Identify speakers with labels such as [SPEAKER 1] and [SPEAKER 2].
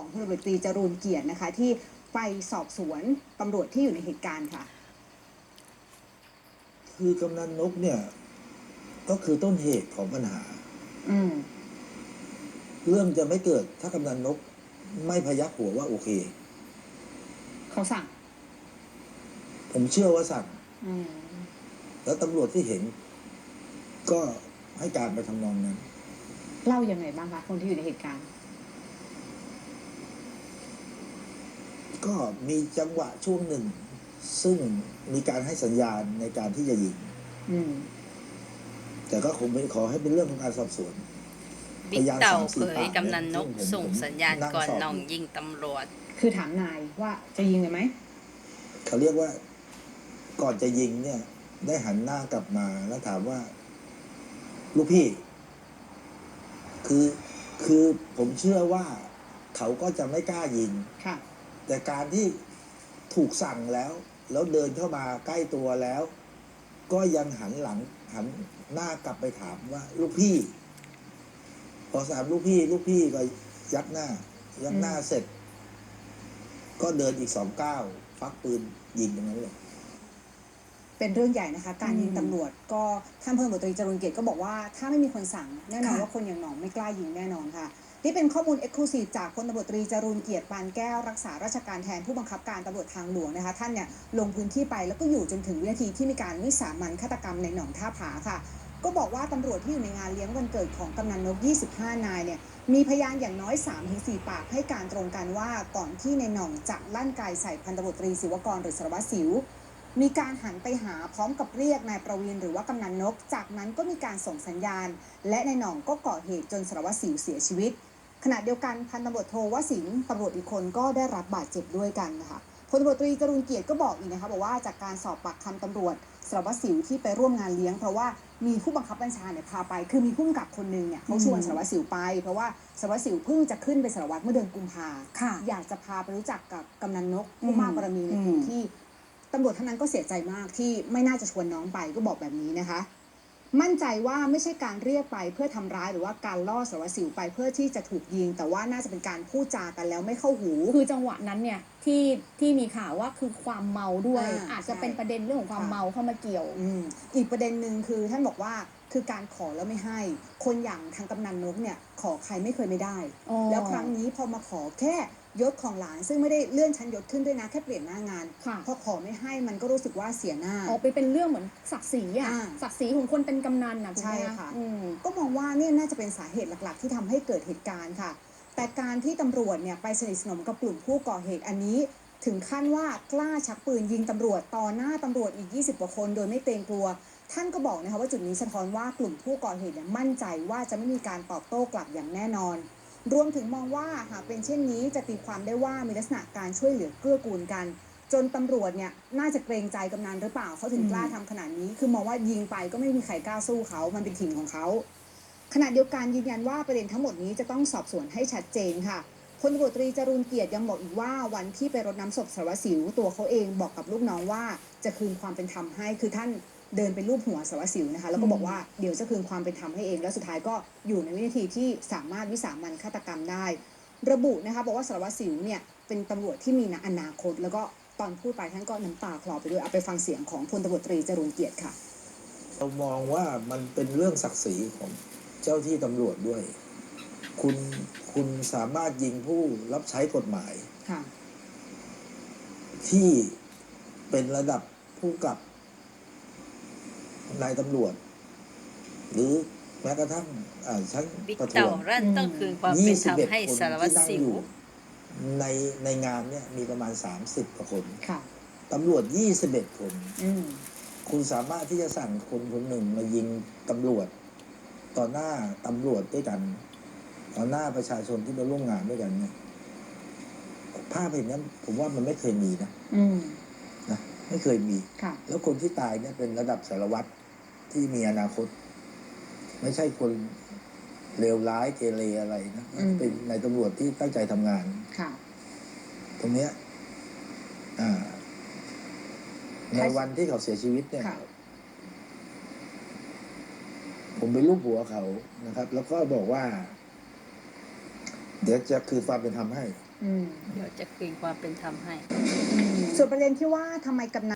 [SPEAKER 1] ของพลตำรวจตรีจรูนเกียรตินะคะ ที่ไปสอบสวนตำรวจที่อยู่ในเหตุการณ์ค่ะ
[SPEAKER 2] คือกำนันนกเนี่ย ก็คือต้นเหตุของปัญหา
[SPEAKER 1] อืม
[SPEAKER 2] เรื่องจะไม่เกิดถ้ากำนันนกไม่พยักหัวว่าโอเค
[SPEAKER 1] เขาสั่ง
[SPEAKER 2] ผมเชื่อว่าสั่ง
[SPEAKER 1] อืม
[SPEAKER 2] แล้วตำรวจที่เห็น ก็ให้การไปทำนองนั้น
[SPEAKER 1] เล่ายังไงบ้างคะคนที่อยู่ในเหตุการณ์
[SPEAKER 2] ก็มีจังหวะช่วงหนึ่ง ซึ่งมีการให้สัญญาณในการที่จะยิง
[SPEAKER 1] อืม
[SPEAKER 2] แต่ก็คงเป็นขอให้เป็นเรื่องของการสอบสวน
[SPEAKER 3] บิ๊กเต่าเผย
[SPEAKER 2] พยานสามสี่ปาก
[SPEAKER 3] กำนันนก
[SPEAKER 2] เนี่ยซึ่งผม
[SPEAKER 3] ส่งสัญญาณ
[SPEAKER 2] นั่ง
[SPEAKER 3] ก่อน
[SPEAKER 2] สอบ
[SPEAKER 3] น้องยิงตำรวจ
[SPEAKER 1] คือถามนายว่าจะยิงเลยไหม
[SPEAKER 2] เขาเรียกว่าก่อนจะยิงเนี่ย ได้หันหน้ากลับมาแล้วถามว่า ลูกพี่ คือคือผมเชื่อว่า เขาก็จะไม่กล้ายิง
[SPEAKER 1] ค่ะ
[SPEAKER 2] แต่การที่ถูกสั่งแล้ว แล้วเดินเข้ามาใกล้ตัวแล้ว ก็ยังหันหลังหันหน้ากลับไปถามว่า ลูกพี่ พอสามลูกพี่ ลูกพี่ก็ยักหน้า ยักหน้าเสร็จ ก็เดินอีกสองก้าวฟักปืนยิงตรงนั้นเลย
[SPEAKER 1] เป็นเรื่องใหญ่นะคะ การยิง
[SPEAKER 4] อืม
[SPEAKER 1] ตำรวจก็ท่านพลตำรวจตรีจรูนเกียรติก็บอกว่าถ้าไม่มีคนสั่งแน่นอน
[SPEAKER 4] ค่ะ
[SPEAKER 1] ว่าคนอย่างหนองไม่กล้ายิงแน่นอนค่ะ นี่เป็นข้อมูลเอ็กซ์คลูซีฟจากพลตำรวจตรีจรูนเกียรติปานแก้วรักษาราชการแทนผู้บังคับการตำรวจทางหลวงนะคะ ท่านเนี่ยลงพื้นที่ไปแล้วก็อยู่จนถึงวินาทีที่มีการวิสามันฆาตกรรมในหนองท่าผาค่ะ ก็บอกว่าตำรวจที่อยู่ในงานเลี้ยงวันเกิดของกำนันนก 25 นายเนี่ยมีพยานอย่างน้อย 3-4 ปากให้การตรงกันว่าก่อนที่ในหน่องจะลั่นไกใส่พันตำรวจตรีศิวกรหรือสารวัตรสิว มีการหันไปหาพร้อมกับเรียกนายประวินหรือว่ากำนันนก จากนั้นก็มีการส่งสัญญาณ และนายหน่องก็ก่อเหตุจนสารวัตรสิวเสียชีวิต ขณะเดียวกันพันตำรวจโทวสินทร์ตำรวจอีกคนก็ได้รับบาดเจ็บด้วยกันนะคะพลตำรวจตรีจรูนเกียรติก็บอกอีกนะคะบอกว่าจากการสอบปากคำตำรวจสารวัตรสิวที่ไปร่วมงานเลี้ยงเพราะว่ามีผู้บังคับบัญชาเนี่ยพาไป คือมีผู้กำกับคนหนึงเนี่ยเขาชวนสารวัตรสิวไป เพราะว่าสารวัตรสิวเพิ่งจะขึ้นเป็นสารวัตรเมื่อเดือนกุมภา
[SPEAKER 4] ค่ะ
[SPEAKER 1] อยากจะพาไปรู้จักกับกำนันนกผู้มากบารมีใน
[SPEAKER 4] อืม
[SPEAKER 1] พื้นที่ ตำรวจท่านนั้นก็เสียใจมากที่ไม่น่าจะชวนน้องไปก็บอกแบบนี้นะคะ มั่นใจว่าไม่ใช่การเรียกไปเพื่อทำร้ายหรือว่าการล่อสารวัตรสิวไปเพื่อที่จะถูกยิง แต่ว่าน่าจะเป็นการพูดจากันแล้วไม่เข้าหู
[SPEAKER 4] คือจังหวะนั้นเนี่ยที่ที่มีข่าวว่าคือความเมาด้วย
[SPEAKER 1] อ่า
[SPEAKER 4] อาจจะ
[SPEAKER 1] ใช่
[SPEAKER 4] เป็นประเด็นเรื่องของความ
[SPEAKER 1] ค่ะ
[SPEAKER 4] เมาเข้ามาเกี่ยว
[SPEAKER 1] อืมอีกประเด็นหนึ่งคือท่านบอกว่า คือการขอแล้วไม่ให้ คนอย่างทางกำนันนกเนี่ยขอใครไม่เคยไม่ได้
[SPEAKER 4] อ๋อ
[SPEAKER 1] แล้วครั้งนี้พอมาขอแค่ยศของหลาน ซึ่งไม่ได้เลื่อนชั้นยศขึ้นด้วยนะแค่เปลี่ยนหน้างาน
[SPEAKER 4] ค่ะ
[SPEAKER 1] พอขอไม่ให้มันก็รู้สึกว่าเสียหน้า
[SPEAKER 4] ออกไปเป็นเรื่องเหมือนศักดิ์ศรีอะ
[SPEAKER 1] อ่า
[SPEAKER 4] ศักดิ์ศรีของคนเป็นกำนันนะถูกไหม
[SPEAKER 1] ใช่ค่ะ
[SPEAKER 4] อืม
[SPEAKER 1] ก็มองว่าเนี่ยน่าจะเป็นสาเหตุหลักๆ ที่ทำให้เกิดเหตุการณ์ค่ะ แต่การที่ตำรวจเนี่ยไปสนิทสนมกับกลุ่มผู้ก่อเหตุอันนี้ ถึงขั้นว่ากล้าชักปืนยิงตำรวจต่อหน้าตำรวจอีก 20กว่าคนโดยไม่เกรงกลัว ท่านก็บอกนะคะว่าจุดนี้สะท้อนว่ากลุ่มผู้ก่อเหตุเนี่ยมั่นใจว่าจะไม่มีการตอบโต้กลับอย่างแน่นอน รวมถึงมองว่าหากเป็นเช่นนี้จะตีความได้ว่ามีลักษณะการช่วยเหลือเกื้อกูลกัน จนตำรวจเนี่ยน่าจะเกรงใจกำนันหรือเปล่าเขาถึงกล้าทำขนาดนี้ คือมองว่ายิงไปก็ไม่มีใครกล้าสู้เขามันเป็นถิ่นของเขาขณะเดียวกันยืนยันว่าประเด็นทั้งหมดนี้จะต้องสอบสวนให้ชัดเจนค่ะพลตำรวจตรีจรูนเกียรติยังบอกอีกว่าวันที่ไปรดน้ำศพสารวัตรสิวตัวเขาเองบอกกับลูกน้องว่าจะคืนความเป็นธรรมให้คือท่าน เดินไปรูปหัวสารวัตรสิวนะคะ แล้วก็บอกว่าเดี๋ยวจะคืนความเป็นธรรมให้เอง แล้วสุดท้ายก็อยู่ในวินาทีที่สามารถวิสามันฆาตกรรมได้ ระบุนะคะบอกว่าสารวัตรสิวเนี่ยเป็นตำรวจที่มีอนาคต แล้วก็ตอนพูดไปท่านก็น้ำตาคลอไปด้วยเอาไปฟังเสียงของพลตำรวจตรีจรูนเกียรติค่ะ
[SPEAKER 2] เรามองว่ามันเป็นเรื่องศักดิ์ศรีของเจ้าที่ตำรวจด้วย คุณคุณสามารถยิงผู้รับใช้กฎหมาย
[SPEAKER 1] ค่ะ
[SPEAKER 2] ที่เป็นระดับผู้กับ นายตำรวจ หรือแม้กระทั่งอ่าชั้น
[SPEAKER 3] บิ๊ก
[SPEAKER 2] ประท
[SPEAKER 3] เต่าว
[SPEAKER 2] ง
[SPEAKER 3] รั่นต้องคืนความเป็นธรรมให้สารวัตรสิว
[SPEAKER 2] ในในงานเนี่ยมีประมาณ 30กว่าคน
[SPEAKER 1] ค่ะ
[SPEAKER 2] ตำรวจ 21 คน
[SPEAKER 1] อืม
[SPEAKER 2] คุณสามารถที่จะสั่งคนคนหนึ่งมายิงตำรวจ ต่อหน้าตำรวจด้วยกัน ต่อหน้าประชาชนที่มาร่วมงานด้วยกันเนี่ยภาพเห็นนี้ผมว่ามันไม่เคยมีนะ
[SPEAKER 1] อืม
[SPEAKER 2] นะไม่เคยมี
[SPEAKER 1] ค่ะ
[SPEAKER 2] แล้วคนที่ตายเนี่ยเป็นระดับสารวัตร ที่มีอนาคต ไม่ใช่คนเลวร้ายเกเรอะไรนะ
[SPEAKER 1] อืม
[SPEAKER 2] เป็นนายตำรวจที่ตั้งใจทำงาน
[SPEAKER 1] ค่ะ
[SPEAKER 2] ตรงเนี้ยอ่าในวันที่เขาเสียชีวิตเนี่ย
[SPEAKER 1] ค่ะ
[SPEAKER 2] ผมไปรูปหัวเขานะครับ แล้วก็บอกว่า เดี๋ยวจะคืนความเป็นธรรมให้
[SPEAKER 1] อืม
[SPEAKER 3] เดี๋ยวจะคืนความเป็นธรรมให้
[SPEAKER 1] ส่วนประเด็นที่ว่าทำไมกำนัน